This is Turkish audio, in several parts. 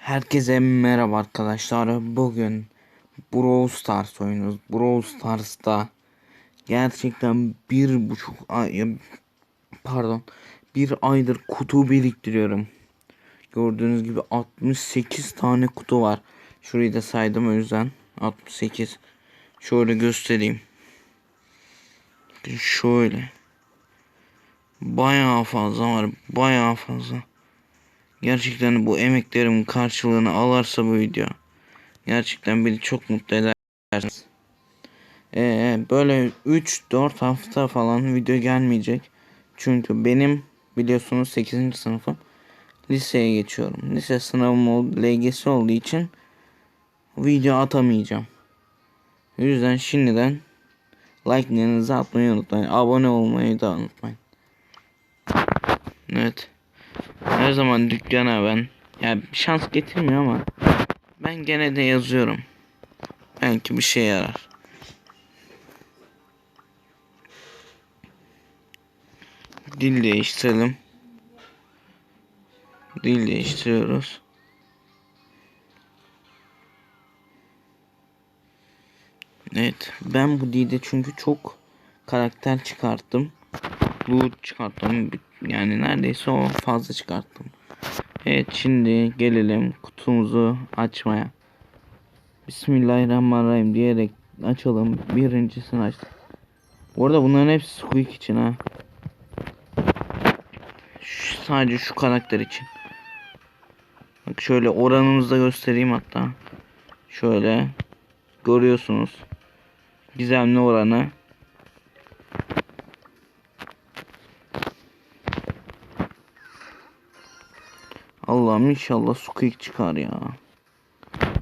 Herkese merhaba arkadaşlar. Bugün Brawl Stars oynuyoruz. Brawl Stars'ta gerçekten bir buçuk ay pardon bir aydır kutu biriktiriyorum. Gördüğünüz gibi 68 tane kutu var. Şurayı da saydım o yüzden 68. Şöyle göstereyim. Şöyle. Bayağı fazla var. Bayağı fazla. Gerçekten bu emeklerimin karşılığını alırsa bu video gerçekten beni çok mutlu eder. Ee, böyle 3-4 hafta falan video gelmeyecek. Çünkü benim biliyorsunuz 8. sınıfım liseye geçiyorum. Lise sınavım oldu, LGS olduğu için video atamayacağım. O yüzden şimdiden like'larınızı atmayı unutmayın. Abone olmayı da unutmayın. Evet. Her zaman dükkana ben ya şans getirmiyor ama ben gene de yazıyorum. Belki bir şey yarar. Dil değiştirelim. Dil değiştiriyoruz. Evet ben bu dilde çünkü çok karakter çıkarttım. Loot çıkarttım. Yani neredeyse o fazla çıkarttım. Evet şimdi gelelim kutumuzu açmaya. Bismillahirrahmanirrahim diyerek açalım. Birincisini açtık. Bu arada bunların hepsi Squeak için ha. Şu, sadece şu karakter için. Bak şöyle oranımızı da göstereyim hatta. Şöyle görüyorsunuz. Gizemli oranı. Allah'ım inşallah Squeak çıkar ya.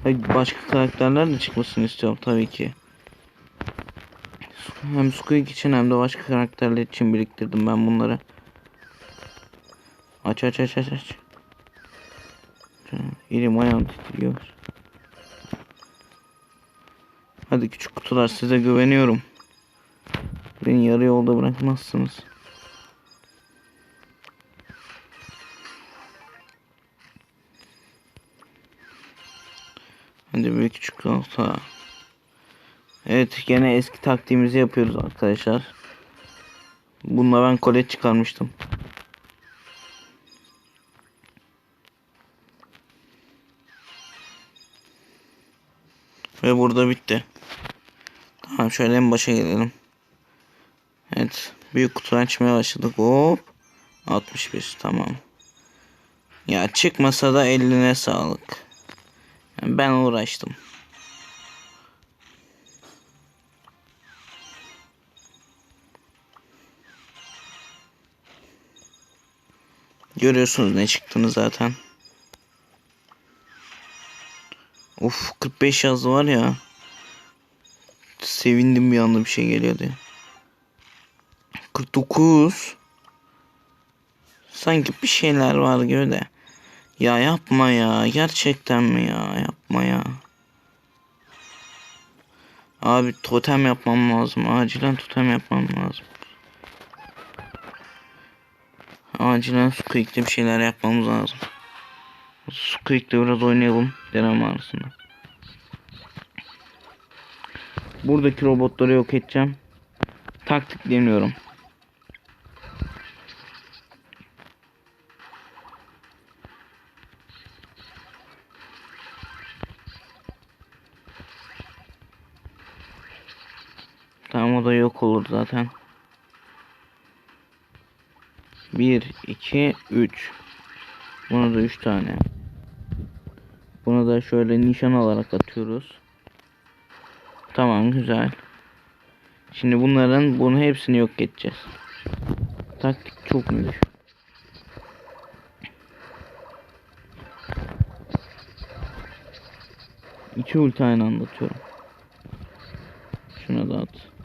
Başka karakterler de çıkmasını istiyorum tabii ki. Hem Squeak için hem de başka karakterler için biriktirdim ben bunları. Aç aç aç aç aç. Elim ayağım titriyor. Hadi küçük kutular size güveniyorum. Beni yarı yolda bırakmazsınız. Bir küçük olsa. Evet gene eski taktiğimizi yapıyoruz arkadaşlar. Bununla ben kolet çıkarmıştım. Ve burada bitti. Tamam şöyle en başa gelelim. Evet büyük kutu açmaya başladık. Hop. 61 tamam. Ya çıkmasa da eline sağlık. Ben uğraştım. Görüyorsunuz ne çıktığını zaten. Of 45 yazdı var ya. Sevindim bir anda bir şey geliyor diye. 49. Sanki bir şeyler var gibi de. Ya yapma ya. Gerçekten mi ya? Yapma ya. Abi totem yapmam lazım. Acilen totem yapmam lazım. Acilen Squeak'le bir şeyler yapmamız lazım. Squeak'le biraz oynayalım. Deneme arasında. Buradaki robotları yok edeceğim. Taktikleniyorum. Tamam o da yok olur zaten. 1, 2, 3. Buna da 3 tane. Buna da şöyle nişan alarak atıyoruz. Tamam güzel. Şimdi bunların bunu hepsini yok edeceğiz. Taktik çok müthiş. İki ulti aynı anda atıyorum. Şuna da at.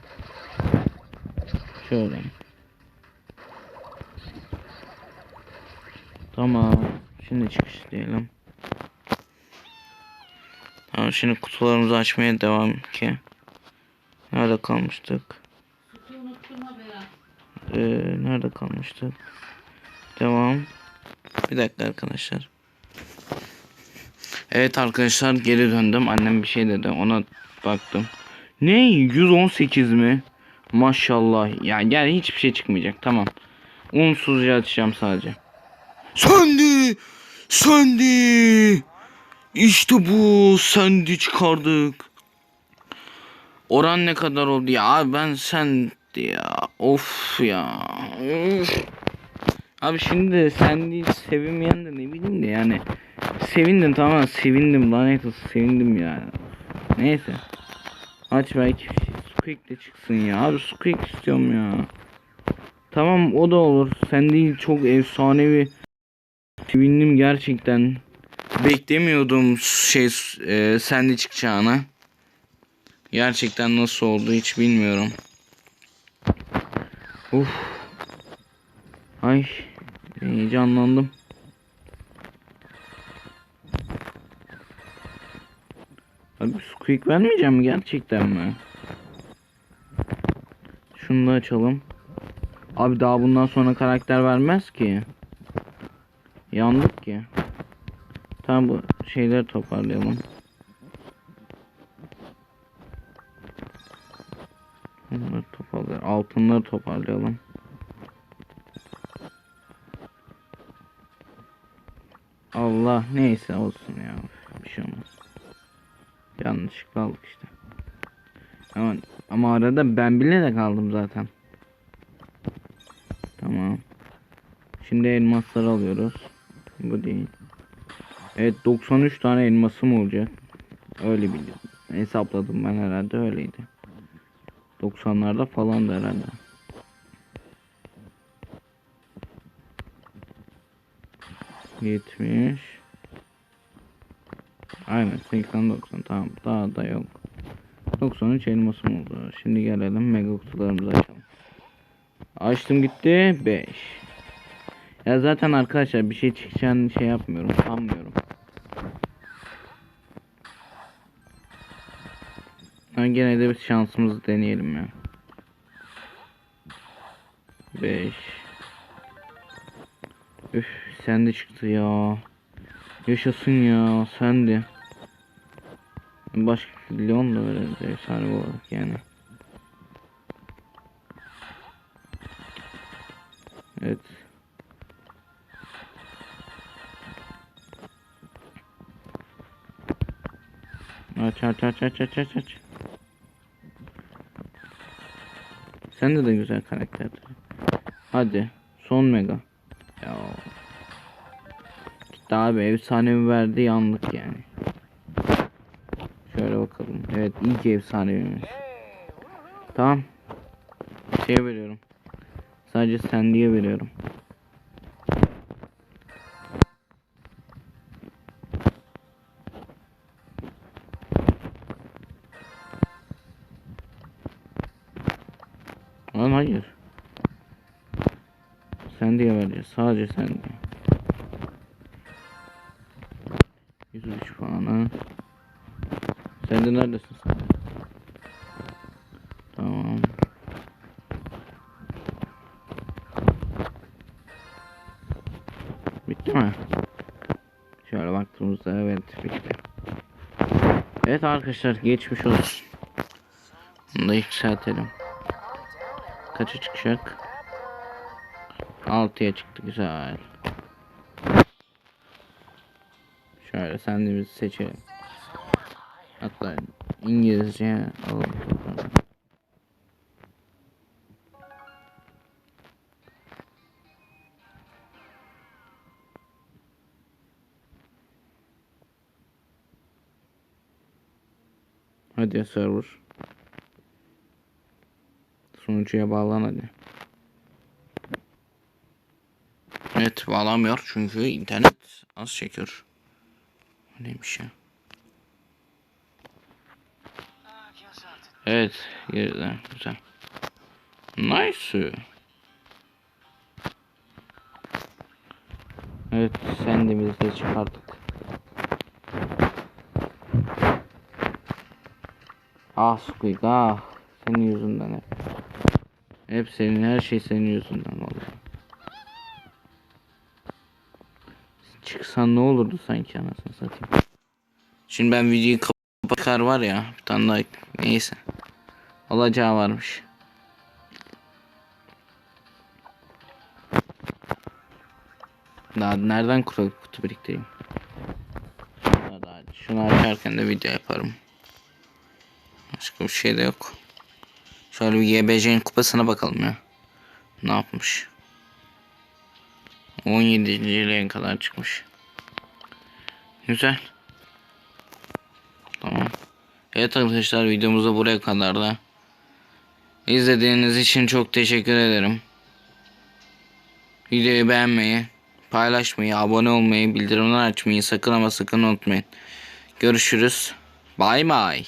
Şöyle. Tamam. Şimdi çıkış diyelim. Tamam şimdi kutularımızı açmaya devam ki. Nerede kalmıştık? Ee, nerede kalmıştık? Devam. Bir dakika arkadaşlar. Evet arkadaşlar geri döndüm. Annem bir şey dedi. Ona baktım. Ne? 118 mi? Maşallah. Ya gel hiçbir şey çıkmayacak. Tamam. Unsuzca açacağım sadece. Söndü! Söndü! İşte bu. Söndü çıkardık. Oran ne kadar oldu ya? Abi ben sen ya. Of ya. Üf. Abi şimdi sen değil sevinmeyen de ne bileyim de yani. Sevindim tamam sevindim lanet olsun sevindim ya. Neyse. Aç belki Squeak de çıksın ya. Abi Squeak istiyorum ya. Tamam o da olur. Sen değil çok efsanevi. Sevindim gerçekten. Beklemiyordum şey e, sende çıkacağını. Gerçekten nasıl oldu hiç bilmiyorum. Uf. Ay heyecanlandım. Abi squeak vermeyeceğim gerçekten mi? Şunu da açalım. Abi daha bundan sonra karakter vermez ki. Yandık ki. Tamam bu şeyleri toparlayalım. Bunları toparlayalım. Altınları toparlayalım. Allah neyse olsun ya. Bir şey olmaz. Yanlışlıkla aldık işte. Ama, ama arada ben bile de kaldım zaten. Tamam. Şimdi elmasları alıyoruz. Bu değil. Evet 93 tane elmasım olacak. Öyle biliyorum. Hesapladım ben herhalde öyleydi. 90'larda falan da herhalde. Yetmiş. Aynen 80 90 tamam daha da yok. 93 elmasım oldu. Şimdi gelelim mega kutularımızı açalım. Açtım gitti 5. Ya zaten arkadaşlar bir şey çıkacağını şey yapmıyorum sanmıyorum. Ben gene de bir şansımızı deneyelim ya. 5 Üf sen de çıktı ya. Yaşasın ya sen de. Başka Leon da öyle efsane olarak yani. Evet. Aç aç aç aç aç aç aç. Sende de güzel karakterdir. Hadi son mega. Ya. Gitti abi efsanevi verdi yandık yani. İyi ki efsaneviymiş. Tamam. Şey veriyorum. Sadece sen diye veriyorum. Lan hayır. Sen diye vereceğiz. Sadece sen diye. 103 puanı. Sen de neredesin? Tamam. Bitti mi? Şöyle baktığımızda evet bitti. Evet arkadaşlar geçmiş olsun. Bunu da yükseltelim. Kaça çıkacak? 6'ya çıktı güzel. Şöyle sen de biz seçelim. Hatta İngilizce alalım. Hadi server. Sunucuya bağlan hadi. Evet bağlamıyor çünkü internet az çekiyor. Neymiş ya? Evet geride güzel. Nice. Evet sen de biz de çıkarttık. Ah Squeak ah. Senin yüzünden hep. Hep senin her şey senin yüzünden vallahi. Çıksan ne olurdu sanki anasını satayım. Şimdi ben videoyu kapatır var ya. Bir tane daha neyse. Alacağı varmış. Daha nereden kutu, kutu biriktireyim? Şunu açarken de video yaparım. Başka bir şey de yok. Şöyle bir YBC'nin kupasına bakalım ya. Ne yapmış? 17. yıla kadar çıkmış. Güzel. Tamam. Evet arkadaşlar videomuz da buraya kadar da. İzlediğiniz için çok teşekkür ederim. Videoyu beğenmeyi, paylaşmayı, abone olmayı, bildirimler açmayı sakın ama sakın unutmayın. Görüşürüz. Bay bay.